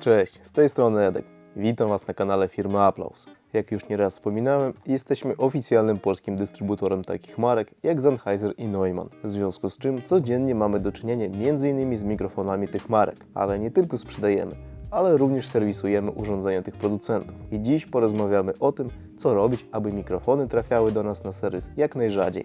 Cześć, z tej strony Edek. Witam Was na kanale firmy Applause. Jak już nieraz wspominałem, jesteśmy oficjalnym polskim dystrybutorem takich marek jak Sennheiser i Neumann. W związku z czym codziennie mamy do czynienia m.in. z mikrofonami tych marek, ale nie tylko sprzedajemy, ale również serwisujemy urządzenia tych producentów. I dziś porozmawiamy o tym, co robić, aby mikrofony trafiały do nas na serwis jak najrzadziej.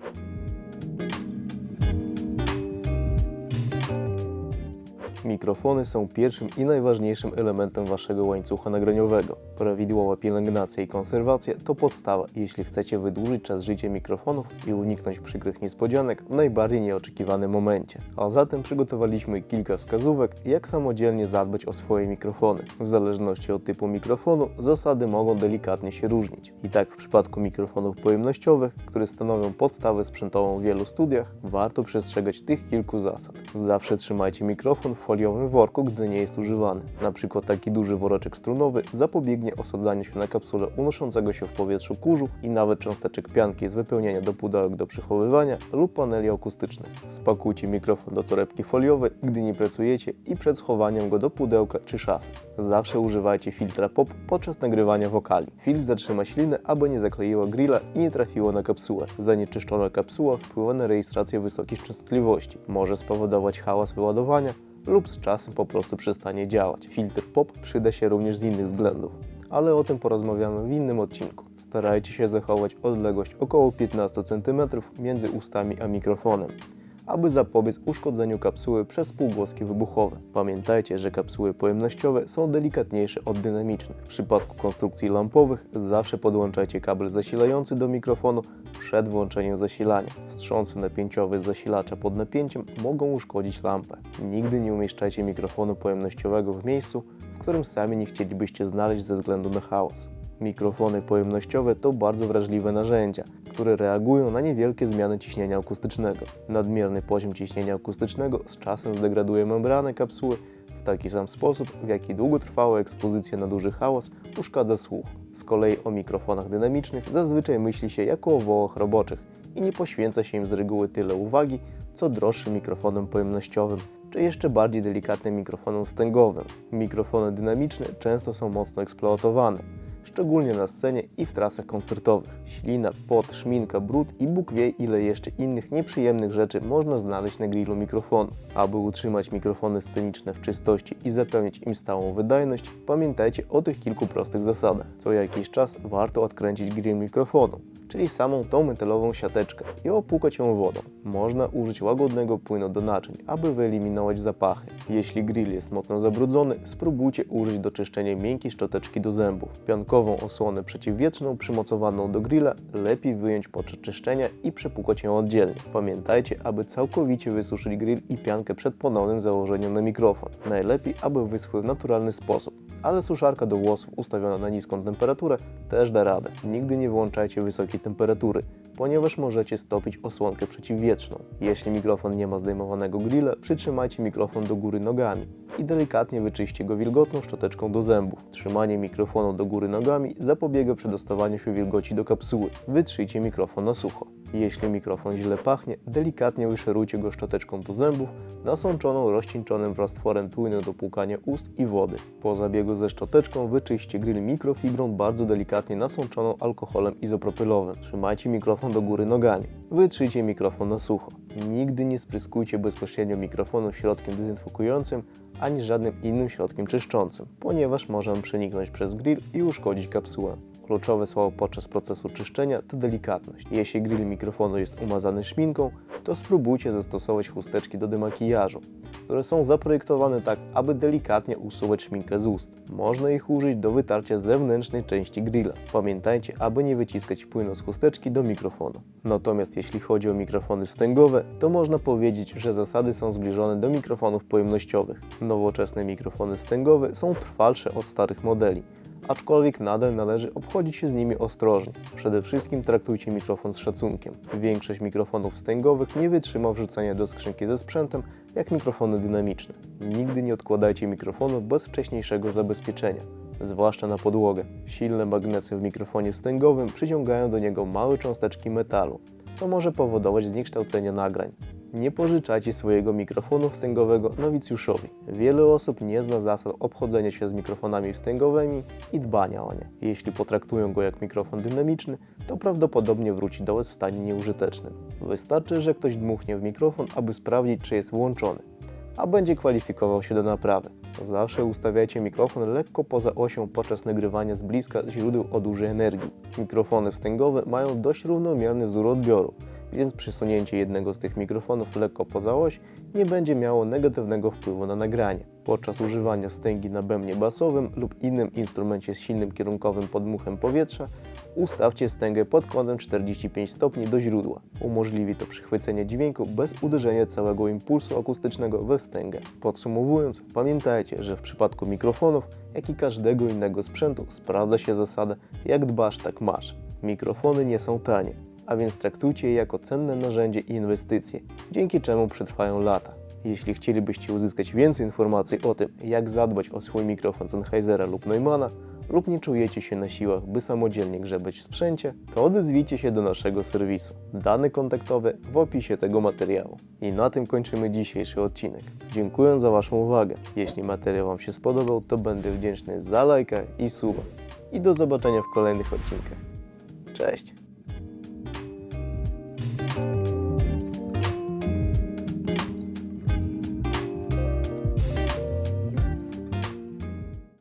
Mikrofony są pierwszym i najważniejszym elementem Waszego łańcucha nagraniowego. Prawidłowa pielęgnacja i konserwacja to podstawa, jeśli chcecie wydłużyć czas życia mikrofonów i uniknąć przykrych niespodzianek w najbardziej nieoczekiwanym momencie. A zatem przygotowaliśmy kilka wskazówek, jak samodzielnie zadbać o swoje mikrofony. W zależności od typu mikrofonu zasady mogą delikatnie się różnić. I tak w przypadku mikrofonów pojemnościowych, które stanowią podstawę sprzętową w wielu studiach, warto przestrzegać tych kilku zasad. Zawsze trzymajcie mikrofon w foliowym worku, gdy nie jest używany. Na przykład taki duży woreczek strunowy zapobiegnie osadzaniu się na kapsule unoszącego się w powietrzu kurzu i nawet cząsteczek pianki z wypełnienia do pudełek do przechowywania lub paneli akustycznych. Spakujcie mikrofon do torebki foliowej, gdy nie pracujecie i przed schowaniem go do pudełka czy szafy. Zawsze używajcie filtra POP podczas nagrywania wokali. Filtr zatrzyma ślinę, aby nie zakleiła grilla i nie trafiło na kapsułę. Zanieczyszczona kapsuła wpływa na rejestrację wysokich częstotliwości. Może spowodować hałas wyładowania, lub z czasem po prostu przestanie działać. Filtr POP przyda się również z innych względów, ale o tym porozmawiamy w innym odcinku. Starajcie się zachować odległość około 15 cm między ustami a mikrofonem, aby zapobiec uszkodzeniu kapsuły przez półgłoski wybuchowe. Pamiętajcie, że kapsuły pojemnościowe są delikatniejsze od dynamicznych. W przypadku konstrukcji lampowych zawsze podłączajcie kabel zasilający do mikrofonu przed włączeniem zasilania. Wstrząsy napięciowe zasilacza pod napięciem mogą uszkodzić lampę. Nigdy nie umieszczajcie mikrofonu pojemnościowego w miejscu, w którym sami nie chcielibyście znaleźć ze względu na hałas. Mikrofony pojemnościowe to bardzo wrażliwe narzędzia, które reagują na niewielkie zmiany ciśnienia akustycznego. Nadmierny poziom ciśnienia akustycznego z czasem zdegraduje membranę kapsuły w taki sam sposób, w jaki długotrwała ekspozycja na duży hałas uszkadza słuch. Z kolei o mikrofonach dynamicznych zazwyczaj myśli się jako o wołach roboczych i nie poświęca się im z reguły tyle uwagi, co droższym mikrofonom pojemnościowym czy jeszcze bardziej delikatnym mikrofonom wstęgowym. Mikrofony dynamiczne często są mocno eksploatowane, szczególnie na scenie i w trasach koncertowych. Ślina, pot, szminka, brud i Bóg wie ile jeszcze innych nieprzyjemnych rzeczy można znaleźć na grillu mikrofonu. Aby utrzymać mikrofony sceniczne w czystości i zapewnić im stałą wydajność, pamiętajcie o tych kilku prostych zasadach. Co jakiś czas warto odkręcić grill mikrofonu, czyli samą tą metalową siateczkę i opłukać ją wodą. Można użyć łagodnego płynu do naczyń, aby wyeliminować zapachy. Jeśli grill jest mocno zabrudzony, spróbujcie użyć do czyszczenia miękkiej szczoteczki do zębów. Piankową osłonę przeciwwietrzną przymocowaną do grilla lepiej wyjąć podczas czyszczenia i przepłukać ją oddzielnie. Pamiętajcie, aby całkowicie wysuszyć grill i piankę przed ponownym założeniem na mikrofon. Najlepiej, aby wyschły w naturalny sposób, ale suszarka do włosów ustawiona na niską temperaturę też da radę. Nigdy nie włączajcie wysokiej temperatury, ponieważ możecie stopić osłonkę przeciwwietrzną. Jeśli mikrofon nie ma zdejmowanego grilla, przytrzymajcie mikrofon do góry nogami i delikatnie wyczyście go wilgotną szczoteczką do zębów. Trzymanie mikrofonu do góry nogami zapobiega przedostawaniu się wilgoci do kapsuły. Wytrzyjcie mikrofon na sucho. Jeśli mikrofon źle pachnie, delikatnie wyszerujcie go szczoteczką do zębów, nasączoną rozcieńczonym roztworem płynu do płukania ust i wody. Po zabiegu ze szczoteczką wyczyście grill mikrofibrą bardzo delikatnie nasączoną alkoholem izopropylowym. Trzymajcie mikrofon do góry nogami. Wytrzyjcie mikrofon na sucho. Nigdy nie spryskujcie bezpośrednio mikrofonu środkiem dezynfekującym ani żadnym innym środkiem czyszczącym, ponieważ może on przeniknąć przez grill i uszkodzić kapsułę. Kluczowe słowo podczas procesu czyszczenia to delikatność. Jeśli grill mikrofonu jest umazany szminką, to spróbujcie zastosować chusteczki do demakijażu, które są zaprojektowane tak, aby delikatnie usuwać szminkę z ust. Można ich użyć do wytarcia zewnętrznej części grilla. Pamiętajcie, aby nie wyciskać płynu z chusteczki do mikrofonu. Natomiast jeśli chodzi o mikrofony wstęgowe, to można powiedzieć, że zasady są zbliżone do mikrofonów pojemnościowych. Nowoczesne mikrofony wstęgowe są trwalsze od starych modeli aczkolwiek nadal należy obchodzić się z nimi ostrożnie. Przede wszystkim traktujcie mikrofon z szacunkiem. Większość mikrofonów wstęgowych nie wytrzyma wrzucenia do skrzynki ze sprzętem, jak mikrofony dynamiczne. Nigdy nie odkładajcie mikrofonu bez wcześniejszego zabezpieczenia, zwłaszcza na podłogę. Silne magnesy w mikrofonie wstęgowym przyciągają do niego małe cząsteczki metalu, co może powodować zniekształcenie nagrań. Nie pożyczajcie swojego mikrofonu wstęgowego nowicjuszowi. Wiele osób nie zna zasad obchodzenia się z mikrofonami wstęgowymi i dbania o nie. Jeśli potraktują go jak mikrofon dynamiczny, to prawdopodobnie wróci do Was w stanie nieużytecznym. Wystarczy, że ktoś dmuchnie w mikrofon, aby sprawdzić, czy jest włączony, a będzie kwalifikował się do naprawy. Zawsze ustawiajcie mikrofon lekko poza osią podczas nagrywania z bliska źródeł o dużej energii. Mikrofony wstęgowe mają dość równomierny wzór odbioru, więc przesunięcie jednego z tych mikrofonów lekko poza oś nie będzie miało negatywnego wpływu na nagranie. Podczas używania wstęgi na bębnie basowym lub innym instrumencie z silnym kierunkowym podmuchem powietrza ustawcie wstęgę pod kątem 45 stopni do źródła. Umożliwi to przychwycenie dźwięku bez uderzenia całego impulsu akustycznego we wstęgę. Podsumowując, pamiętajcie, że w przypadku mikrofonów, jak i każdego innego sprzętu, sprawdza się zasada jak dbasz, tak masz. Mikrofony nie są tanie, a więc traktujcie je jako cenne narzędzie i inwestycje, dzięki czemu przetrwają lata. Jeśli chcielibyście uzyskać więcej informacji o tym, jak zadbać o swój mikrofon Sennheisera lub Neumana, lub nie czujecie się na siłach, by samodzielnie grzebać w sprzęcie, to odezwijcie się do naszego serwisu. Dane kontaktowe w opisie tego materiału. I na tym kończymy dzisiejszy odcinek. Dziękuję za Waszą uwagę. Jeśli materiał Wam się spodobał, to będę wdzięczny za lajka i suba. I do zobaczenia w kolejnych odcinkach. Cześć!